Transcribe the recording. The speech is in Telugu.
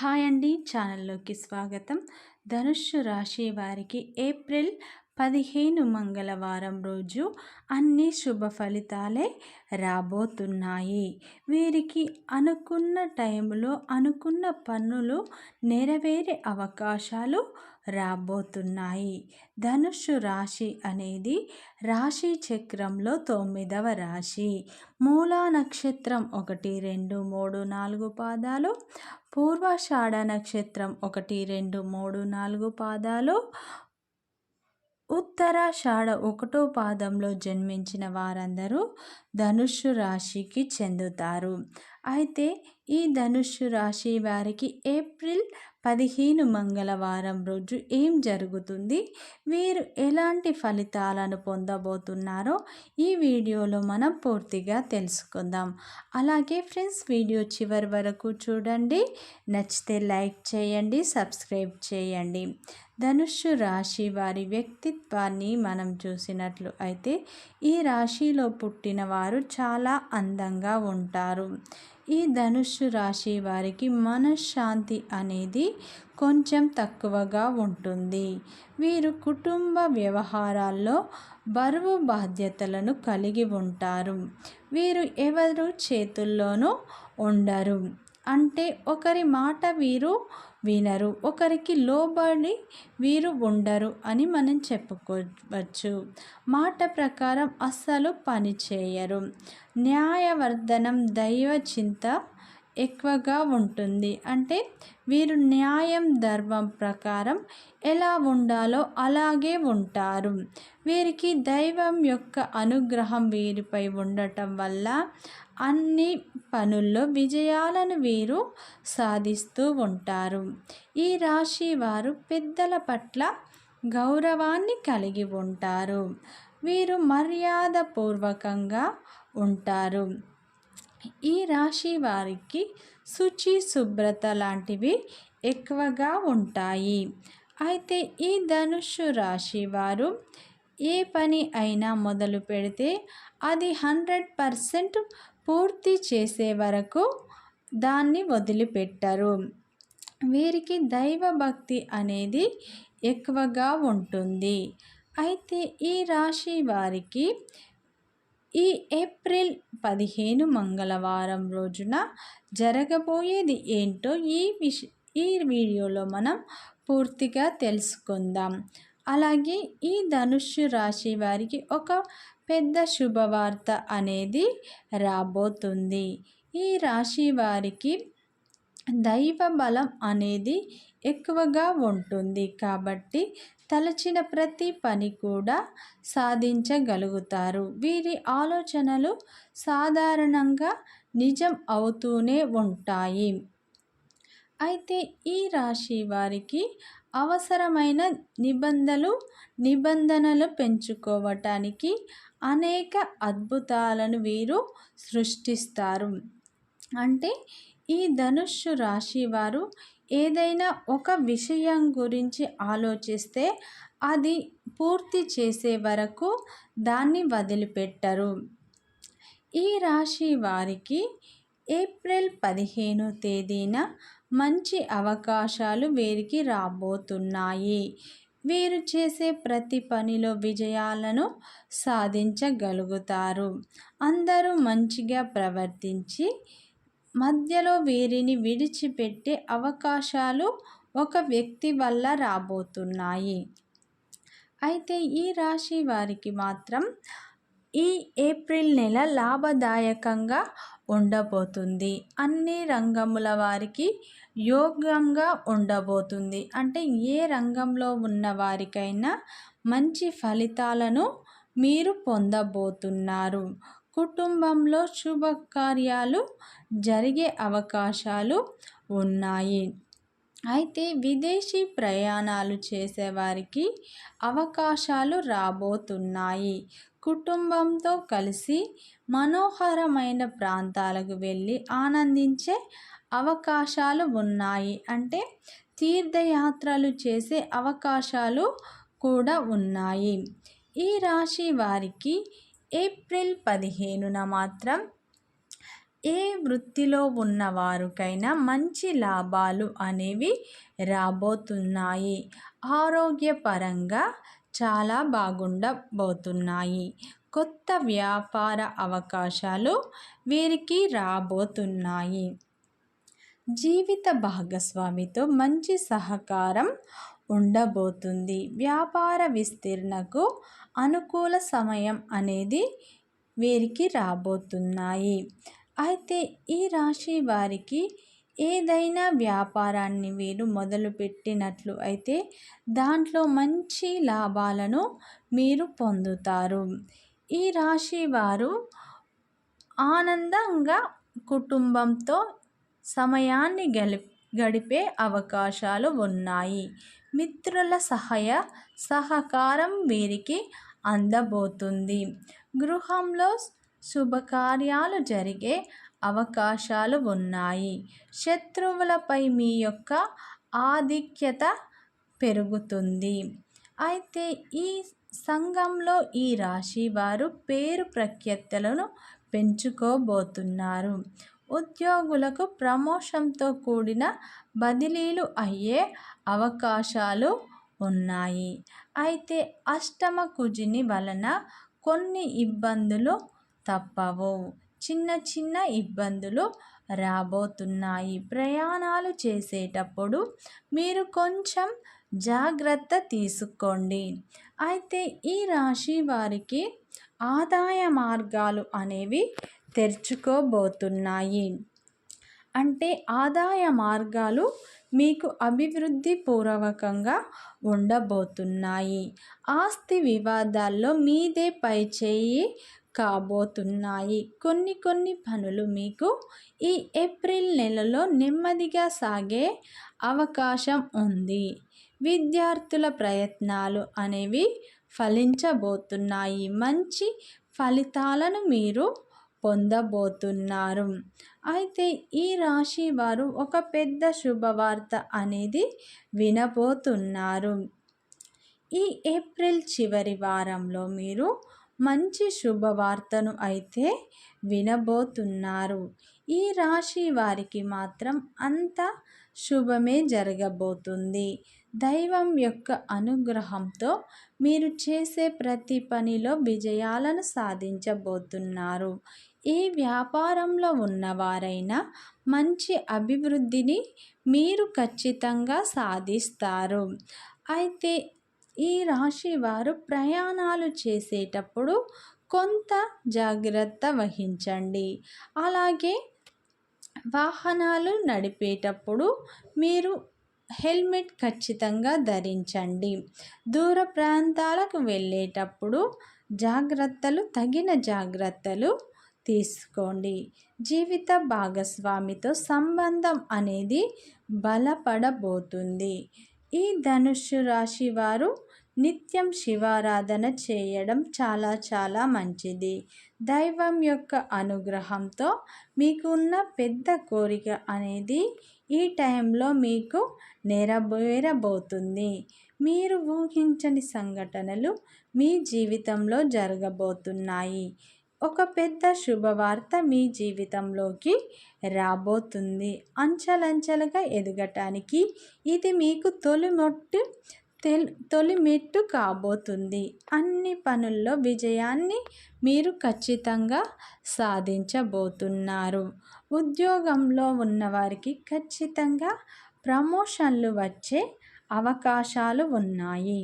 హాయ్ అండి ఛానల్లోకి స్వాగతం. ధనుస్సు రాశి వారికి ఏప్రిల్ పదిహేను మంగళవారం రోజు అన్ని శుభ ఫలితాలే రాబోతున్నాయి. వీరికి అనుకున్న టైంలో అనుకున్న పనులు నెరవేరే అవకాశాలు రాబోతున్నాయి. ధనుషు రాశి అనేది రాశి చక్రంలో తొమ్మిదవ రాశి. మూలా నక్షత్రం ఒకటి రెండు మూడు నాలుగు పాదాలు. పూర్వాషాఢ నక్షత్రం ఒకటి రెండు మూడు నాలుగు పాదాలు. ఉత్తరాషాఢ ఒకటో పాదంలో జన్మించిన వారందరూ ధనుస్సు రాశికి చెందుతారు. అయితే ఈ ధనుస్సు రాశి వారికి ఏప్రిల్ పదిహేను మంగళవారం రోజు ఏం జరుగుతుంది? వీరు ఎలాంటి ఫలితాలను పొందబోతున్నారో ఈ వీడియోలో మనం పూర్తిగా తెలుసుకుందాం. అలాగే ఫ్రెండ్స్ వీడియో చివరి వరకు చూడండి. నచ్చితే లైక్ చేయండి సబ్స్క్రైబ్ చేయండి. ధనుస్సు రాశి వారి వ్యక్తిత్వాన్ని మనం చూసినట్లు అయితే ఈ రాశిలో పుట్టిన వారు చాలా అందంగా ఉంటారు. ఈ ధనుస్సు రాశి వారికి మనశ్శాంతి అనేది కొంచెం తక్కువగా ఉంటుంది. వీరు కుటుంబ వ్యవహారాల్లో బరువు బాధ్యతలను కలిగి ఉంటారు. వీరు ఎవరు చేతుల్లోనూ ఉండరు. అంటే ఒకరి మాట వీరు వినరు ఒకరికి లోబడి వీరు ఉండరు అని మనం చెప్పుకోవచ్చు. మాట ప్రకారం అస్సలు పని చేయరు. న్యాయవర్ధనం దైవ చింత ఎక్కువగా ఉంటుంది. అంటే వీరు న్యాయం ధర్మం ప్రకారం ఎలా ఉండాలో అలాగే ఉంటారు. వీరికి దైవం యొక్క అనుగ్రహం వీరిపై ఉండటం వల్ల అన్ని పనుల్లో విజయాలను వీరు సాధిస్తూ ఉంటారు. ఈ రాశి వారు పెద్దల పట్ల గౌరవాన్ని కలిగి ఉంటారు. వీరు మర్యాదపూర్వకంగా ఉంటారు. ఈ రాశి వారికి శుచి శుభ్రత లాంటివి ఎక్కువగా ఉంటాయి. అయితే ఈ ధనుషు రాశి వారు ఏ పని అయినా మొదలు పెడితే అది హండ్రెడ్ పర్సెంట్ పూర్తి చేసే వరకు దాన్ని వదిలిపెట్టరు. వీరికి దైవభక్తి అనేది ఎక్కువగా ఉంటుంది. అయితే ఈ రాశి వారికి ఈ ఏప్రిల్ పదిహేను మంగళవారం రోజున జరగబోయేది ఏంటో ఈ విష ఈ వీడియోలో మనం పూర్తిగా తెలుసుకుందాం. అలాగే ఈ ధనుష్యు రాశి వారికి ఒక పెద్ద శుభవార్త అనేది రాబోతుంది. ఈ రాశి వారికి దైవ బలం అనేది ఎక్కువగా ఉంటుంది కాబట్టి తలచిన ప్రతి పని కూడా సాధించగలుగుతారు. వీరి ఆలోచనలు సాధారణంగా నిజం అవుతూనే ఉంటాయి. అయితే ఈ రాశి వారికి అవసరమైన నిబంధనలు నిబంధనలు పెంచుకోవటానికి అనేక అద్భుతాలను వీరు సృష్టిస్తారు. అంటే ఈ ధనుస్సు రాశి వారు ఏదైనా ఒక విషయం గురించి ఆలోచిస్తే అది పూర్తి చేసే వరకు దాన్ని వదిలిపెట్టరు. ఈ రాశి వారికి ఏప్రిల్ పదిహేను తేదీన మంచి అవకాశాలు వీరికి రాబోతున్నాయి. వీరు చేసే ప్రతి పనిలో విజయాలను సాధించగలుగుతారు. అందరూ మంచిగా ప్రవర్తించి మధ్యలో వీరిని విడిచిపెట్టే అవకాశాలు ఒక వ్యక్తి వల్ల రాబోతున్నాయి. అయితే ఈ రాశి వారికి మాత్రం ఈ ఏప్రిల్ నెల లాభదాయకంగా ఉండబోతుంది. అన్ని రంగముల వారికి యోగంగా ఉండబోతుంది. అంటే ఏ రంగంలో ఉన్న వారికైనా మంచి ఫలితాలను మీరు పొందబోతున్నారు. కుటుంబంలో శుభకార్యాలు జరిగే అవకాశాలు ఉన్నాయి. అయితే విదేశీ ప్రయాణాలు చేసేవారికి అవకాశాలు రాబోతున్నాయి. కుటుంబంతో కలిసి మనోహరమైన ప్రాంతాలకు వెళ్ళి ఆనందించే అవకాశాలు ఉన్నాయి. అంటే తీర్థయాత్రలు చేసే అవకాశాలు కూడా ఉన్నాయి. ఈ రాశి వారికి ఏప్రిల్ పదిహేనున మాత్రం ఏ వృత్తిలో ఉన్నవారికైనా మంచి లాభాలు అనేవి రాబోతున్నాయి. ఆరోగ్యపరంగా చాలా బాగుండబోతున్నాయి. కొత్త వ్యాపార అవకాశాలు వీరికి రాబోతున్నాయి. జీవిత భాగస్వామితో మంచి సహకారం ఉండబోతుంది. వ్యాపార విస్తీర్ణకు అనుకూల సమయం అనేది వీరికి రాబోతున్నాయి. అయితే ఈ రాశి వారికి ఏదైనా వ్యాపారాన్ని వీరు మొదలుపెట్టినట్లు అయితే దాంట్లో మంచి లాభాలను మీరు పొందుతారు. ఈ రాశి వారు ఆనందంగా కుటుంబంతో సమయాన్ని గలి గడిపే అవకాశాలు ఉన్నాయి. మిత్రుల సహాయ సహకారం వీరికి అందబోతుంది. గృహంలో శుభకార్యాలు జరిగే అవకాశాలు ఉన్నాయి. శత్రువులపై మీ యొక్క ఆధిక్యత పెరుగుతుంది. అయితే ఈ సంఘంలో ఈ రాశి వారు పేరు ప్రఖ్యాతలను పెంచుకోబోతున్నారు. ఉద్యోగులకు ప్రమోషన్తో కూడిన బదిలీలు అయ్యే అవకాశాలు ఉన్నాయి. అయితే అష్టమ కుజిని వలన కొన్ని ఇబ్బందులు తప్పవు. చిన్న చిన్న ఇబ్బందులు రాబోతున్నాయి. ప్రయాణాలు చేసేటప్పుడు మీరు కొంచెం జాగ్రత్త తీసుకోండి. అయితే ఈ రాశి వారికి ఆదాయ మార్గాలు అనేవి తెరుచుకోబోతున్నాయి. అంటే ఆదాయ మార్గాలు మీకు అభివృద్ధి పూర్వకంగా ఉండబోతున్నాయి. ఆస్తి వివాదాల్లో మీదే పైచేయి కాబోతున్నాయి. కొన్ని కొన్ని పనులు మీకు ఈ ఏప్రిల్ నెలలో నెమ్మదిగా సాగే అవకాశం ఉంది. విద్యార్థుల ప్రయత్నాలు అనేవి ఫలించబోతున్నాయి. మంచి ఫలితాలను మీరు పొందబోతున్నారు. అయితే ఈ రాశి వారు ఒక పెద్ద శుభవార్త అనేది వినబోతున్నారు. ఈ ఏప్రిల్ చివరి వారంలో మీరు మంచి శుభవార్తను అయితే వినబోతున్నారు. ఈ రాశి వారికి మాత్రం అంత శుభమే జరగబోతుంది. దైవం యొక్క అనుగ్రహంతో మీరు చేసే ప్రతి పనిలో విజయాలను సాధించబోతున్నారు. ఏ వ్యాపారంలో ఉన్నవారైనా మంచి అభివృద్ధిని మీరు ఖచ్చితంగా సాధిస్తారు. అయితే ఈ రాశి వారు ప్రయాణాలు చేసేటప్పుడు కొంత జాగ్రత్త వహించండి. అలాగే వాహనాలు నడిపేటప్పుడు మీరు హెల్మెట్ ఖచ్చితంగా ధరించండి. దూర ప్రాంతాలకు వెళ్ళేటప్పుడు జాగ్రత్తలు తగిన జాగ్రత్తలు తీసుకోండి. జీవిత భాగస్వామితో సంబంధం అనేది బలపడబోతుంది. ఈ ధనుస్సు రాశి వారు నిత్యం శివారాధన చేయడం చాలా చాలా మంచిది. దైవం యొక్క అనుగ్రహంతో మీకున్న పెద్ద కోరిక అనేది ఈ టైంలో మీకు నెరవేరబోతుంది. మీరు ఊహించని సంఘటనలు మీ జీవితంలో జరగబోతున్నాయి. ఒక పెద్ద శుభవార్త మీ జీవితంలోకి రాబోతుంది. అంచెలంచెలుగా ఎదగటానికి ఇది మీకు తొలిమొట్టు తొలి మెట్టు కాబోతుంది. అన్ని పనుల్లో విజయాన్ని మీరు ఖచ్చితంగా సాధించబోతున్నారు. ఉద్యోగంలో ఉన్నవారికి ఖచ్చితంగా ప్రమోషన్లు వచ్చే అవకాశాలు ఉన్నాయి.